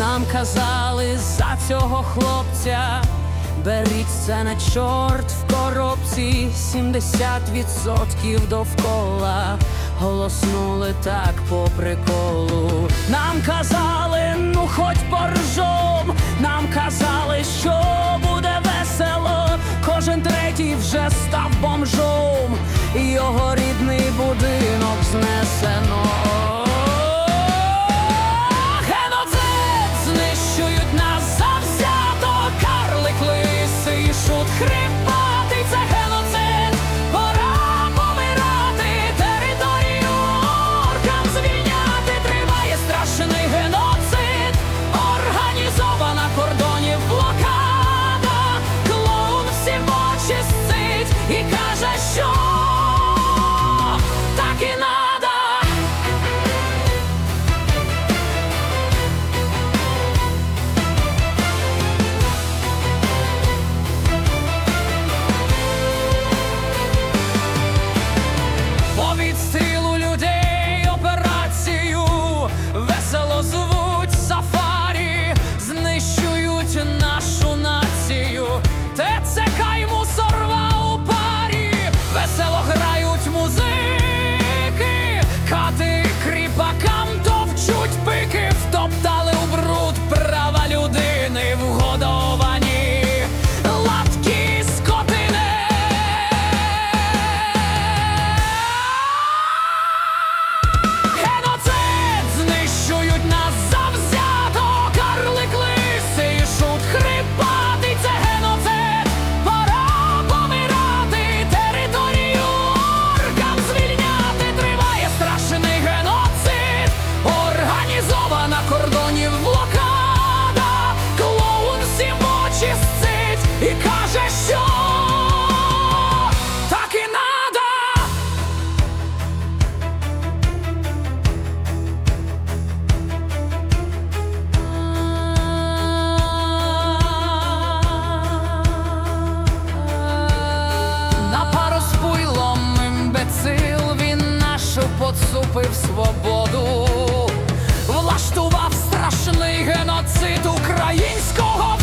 Нам казали за цього хлопця, беріть це на чорт в коробці, 70% довкола. Голоснули так по приколу. Нам казали, ну хоч поржом, нам казали, що буде весело, кожен третій вже став бомжом, і його рідний будинок знесено. рибакам. зупив свободу, влаштував страшний геноцид українського.